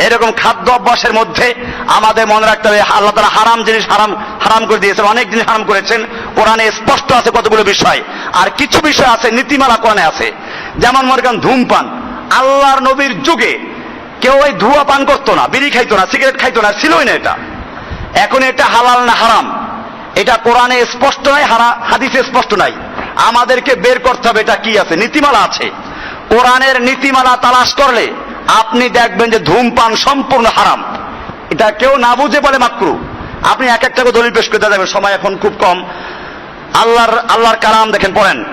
এরকম খাদ্য অভ্যাসের মধ্যে আমাদের মনে রাখতে হবে, আল্লাহ তারা হারাম জিনিস হারাম হারাম করে দিয়েছেন, অনেক জিনিস হারাম করেছেন। কোরআনে স্পষ্ট আছে কতগুলো বিষয়। আর কিছু বিষয় আছে, নীতিমালা কোরআনে আছে। যেমন মনে করেন ধূমপান। আল্লাহর নবীর যুগে কেউ ওই ধুয়া পান করতো না, বিড়ি খাইতো না, সিগারেট খাইতো না ছিলই না এটা। এখন এটা হালাল না হারাম? এটা কোরআনে স্পষ্ট নাই, হারা, হাদিসে স্পষ্ট নাই। আমাদেরকে বের করতে হবে এটা কি আছে, নীতিমালা আছে। কোরআনের নীতিমালা তালাশ করলে আপনি দেখবেন যে ধূমপান সম্পূর্ণ হারাম। এটা কেউ না বুঝে বলে মাকরু। আপনি এক একটা করে দলিল পেশ করতে যাবেন সময় এখন খুব কম। আল্লাহর আল্লাহর কালাম দেখেন, পড়েন।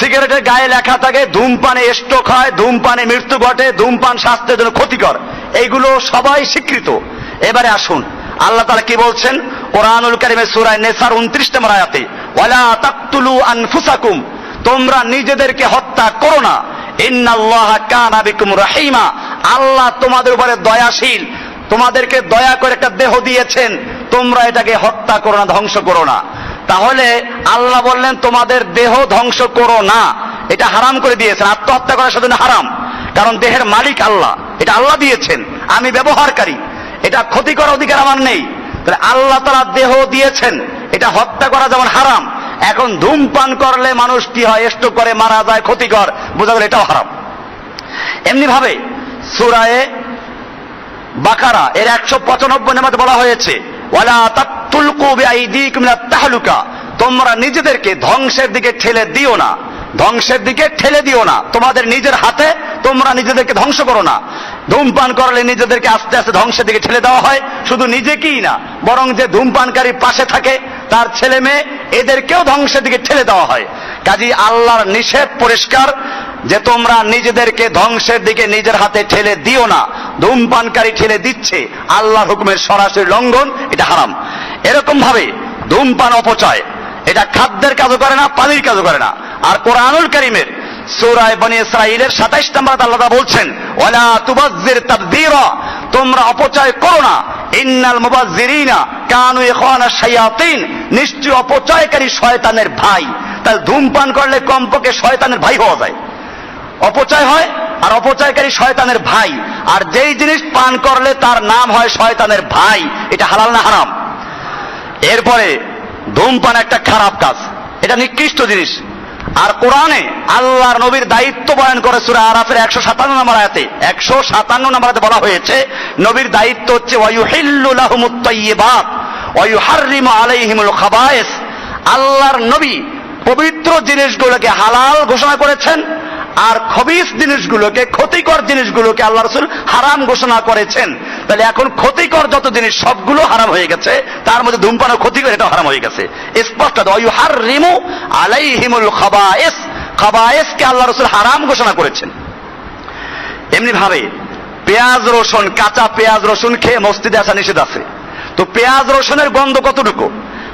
সিগারেটের গায়ে লেখা থাকে, ধূমপানে স্ট্রোক হয়, ধূমপানে মৃত্যু ঘটে, ধূমপান স্বাস্থ্যের জন্য ক্ষতিকর। এইগুলো সবাই স্বীকৃত। এবারে আসুন। আল্লাহ তাআলা কি বলছেন? কোরআনুল কারিমের সুরায় নেসার 29 নম্বর আয়াতে, ওয়ালা তাকতুলু আনফুসাকুম তোমরা নিজেদেরকে হত্যা করো না। রাহিমা। আল্লাহ তোমাদের উপরে দয়াশীল। তোমাদেরকে দয়া করে একটা দেহ দিয়েছেন। তোমরা এটাকে হত্যা করো না, ধ্বংস করো না। তাহলে আল্লাহ বললেন, তোমাদের দেহ ধ্বংস করো না। এটা হারাম করে দিয়েছেন। আত্মহত্যা করার সাথে হারাম। কারণ দেহের মালিক আল্লাহ। এটা আল্লাহ দিয়েছেন। আমি ব্যবহারকারী। এটা ক্ষতি করার অধিকার আমার নেই। তাহলে আল্লাহ তারা দেহ দিয়েছেন। এটা হত্যা করা যেমন হারাম। এখন ধূমপান করলে মানুষ কি হয়? স্ট্রোক করে, মারা যায়, ক্ষতিকর। বোঝা গেল এটাও হারাম। এমনি ভাবে সুরায়ে বাকারা এর একশো পঁচানব্বই নামাতে বলা হয়েছে তোমরা নিজেদেরকে ধ্বংসের দিকে ঠেলে দিও না। ধ্বংসের দিকে ঠেলে দিও না। তোমাদের নিজের হাতে তোমরা নিজেদেরকে ধ্বংস করো না। ধূমপান করলে নিজেদেরকে আস্তে আস্তে ধ্বংসের দিকে ঠেলে দেওয়া হয়। শুধু নিজেকেই না, বরং যে ধূমপানকারী পাশে থাকে, তার ছেলে মেয়ে, এদেরকেও ধ্বংসের দিকে ঠেলে দেওয়া হয়। কাজী আল্লাহর নিষেধ পরিষ্কার। যে তোমরা নিজেদেরকে ধ্বংসের দিকে নিজের হাতে ঠেলে দিও না, ধূমপানকারী ঠেলে দিচ্ছে, আল্লাহর হুকুমের সরাসরি লঙ্ঘন, এটা হারাম। এরকম ভাবে ধূমপান অপচয়, এটা খাদ্যের কাজও করে না, পানির কাজও করে না। আর কোরআনুল করিমের সূরায় বনি ইসরাইলের 27 নম্বর আল্লাহ বলছেন, ওয়ালা তুবাজ্জির তাবযীরা তোমরা অপচয় করো না। ইন্নাল মুবাজ্জিরিনা কানু ইখওয়ানা শায়াতিন। নিশ্চয় অপচয়কারী শয়তানের ভাই। তাহলে ধূমপান করলে কমপক্ষে শয়তানের ভাই হওয়া যায়। অপচয় হয় আর অপচয়কারী শয়তানের ভাই। আর যেই জিনিস পান করলে তার নাম হয় শয়তানের ভাই, এটা হালাল না হারাম? এরপরে ধূমপান একটা খারাপ কাজ। এটা নিকৃষ্ট জিনিস। আর কোরআনে আল্লাহর নবীর দায়িত্ব বয়ান করে সুরা আরাফের একশো সাতান্ন নম্বর আয়াতে, একশো সাতান্ন নম্বর আয়াতে বলা হয়েছে, নবীর দায়িত্ব হচ্ছে, ওয়ায়ুহিল্লু লাহুমুত তাইয়্যিবাত ওয়ায়ুহাররিমু আলাইহিমুল খাবায়েস। আল্লাহর নবী পবিত্র জিনিসগুলোকে হালাল ঘোষণা করেছেন আর খবিস জিনিসগুলোকে, ক্ষতিকর জিনিসগুলোকে আল্লাহ রসুল হারাম ঘোষণা করেছেন। তাহলে এখন ক্ষতিকর যত জিনিস, সবগুলো হারাম হয়ে গেছে, তার মধ্যে ধূমপান ক্ষতিকর এটা হারাম হয়ে গেছে। স্পষ্ট হার রিমু খাবায়েস, খাবায়েসকে আল্লাহ রসুল হারাম ঘোষণা করেছেন। এমনি ভাবে পেঁয়াজ, রসুন, কাঁচা পেঁয়াজ, রসুন খেয়ে মসজিদে আসা নিষেধ আছে। তো পেঁয়াজ, রসুনের গন্ধ কতটুকু?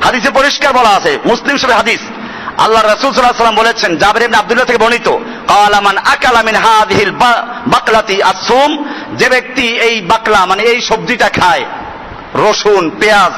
হাদিসে পরিষ্কার বলা আছে, মুসলিম সবে হাদিস আল্লাহ রাসূল আলাইহি সাল্লাম বলেছেন, জাবির ইবনে আব্দুল্লাহ থেকে বর্ণিত ক্বালা মান আকালা মিন হাযিহিল বাকলাতি আসুম যে ব্যক্তি এই বাকলা মানে এই সবজিটা খায়, রসুন, পেঁয়াজ,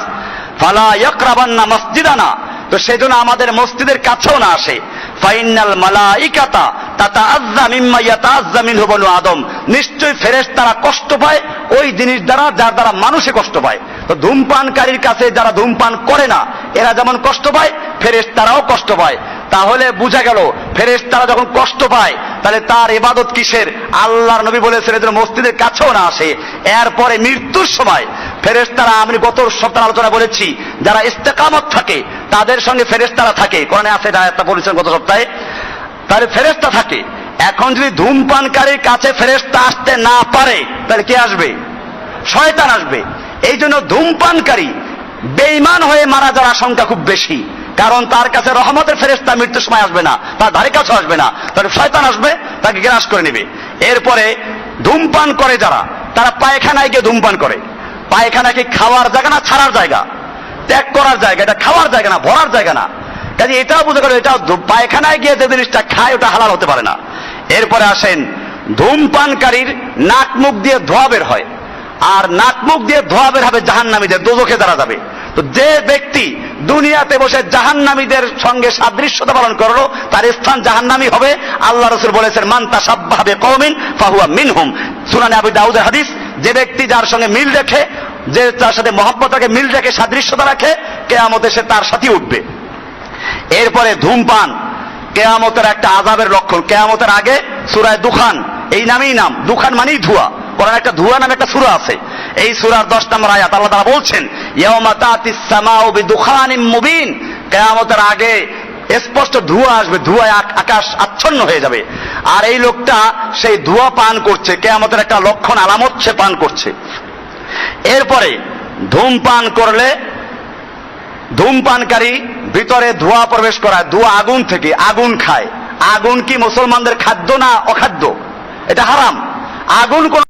ফালা ইয়াকরাবান্না মসজিদানা, তো সেজন্য আমাদের মসজিদের কাছেও না আসে। ফাইনাল মালাইকাতা তাতা আজ্জা মিম্মা ইয়াতাআজ্জা মিনহু বনু আদম। নিশ্চয় ফেরেশতারা কষ্ট পায়, ওই জিনিস দ্বারা যার দ্বারা মানুষে কষ্ট পায়। তো ধূমপানকারীর কাছে যারা ধূমপান করে না, এরা যেমন কষ্ট পায় ফেরেশতারাও কষ্ট পায়। তাহলে বোঝা গেল, ফেরেশতারা যখন কষ্ট পায়, তাহলে তার এবাদত কিসের? আল্লাহর নবী বলেছেন, এদের মসজিদের কাছেও না আসে। এরপরে মৃত্যুর সময় ফেরেশতারা, আমি গত সপ্তাহে আলোচনা বলেছি, যারা ইস্তেকামত থাকে, তাদের সঙ্গে ফেরেশতারা থাকে। কোরআনে আছে একটা বলেছেন গত সপ্তাহে। তাহলে ফেরেশতা থাকে। এখন যদি ধূমপানকারীর কাছে ফেরেশতা আসতে না পারে, তাহলে কে আসবে? শয়তান আসবে। এই জন্য ধূমপানকারী বেইমান হয়ে মারা যাওয়ার আশঙ্কা খুব বেশি। কারণ তার কাছে রহমতের ফেরেস্তা মৃত্যুর সময় আসবে না, তার ধারে কাছে আসবে না। তাহলে শয়তান আসবে, তাকে গ্রাস করে নেবে। এরপরে ধূমপান করে যারা, তারা পায়খানায় গিয়ে ধূমপান করে। পায়খানা কি খাওয়ার জায়গা না, ছাড়ার জায়গা। ত্যাগ করার জায়গা, এটা খাওয়ার জায়গা না, ভরার জায়গা না। কাজে এটাও বুঝে গেল এটা পায়খানায় গিয়ে যে জিনিসটা খায়, ওটা হালাল হতে পারে না। এরপরে আসেন, ধূমপানকারীর নাক মুখ দিয়ে ধোয়া বের হয়। আর নাক মুখ দিয়ে ধোয়া বের হবে জাহান্নামীদের, দোজখে দ্বারা যাবে। তো যে ব্যক্তি দুনিয়াতে বসে জাহান্নামীদের সঙ্গে সাদৃশ্যতা পালন করল, তার স্থান জাহান্নামী হবে। আল্লাহ রসুল বলেছেন, মান তাসাব্বাহাবে কওমিন ফাহুয়া মিনহুম। সুনানে আবু দাউদের হাদিস, যে ব্যক্তি যার সঙ্গে মিল রেখে, যে তার সাথে মহব্বত রাখে, মিল রেখে সাদৃশ্যতা রাখে, কেয়ামতে সে তার সাথে উঠবে। এরপরে ধূমপান, কেয়ামতের একটা আজাবের লক্ষণ। কেয়ামতের আগে সুরায় দুখান, এই নামেই নাম। দুখান মানেই ধোয়া। কোরআন একটা ধোয়া নামে একটা সুরা আছে। এই সুরার দশ নম্বর আয়াত আল্লাহ তারা বলছেন মুবিন। কেয়ামতের আগে স্পষ্ট ধোঁয়া আসবে, ধোঁয়ায় আকাশ আচ্ছন্ন হয়ে যাবে। আর এই লোকটা সেই ধোঁয়া পান করছে, কেয়ামতের একটা লক্ষণ আলামত সে পান করছে। এরপরে ধূমপান করলে ধূমপানকারী ভিতরে ধোঁয়া প্রবেশ করায়, ধোঁয়া আগুন থেকে আগুন খায়। আগুন কি মুসলমানদের খাদ্য না অখাদ্য? এটা হারাম। আগুন কোন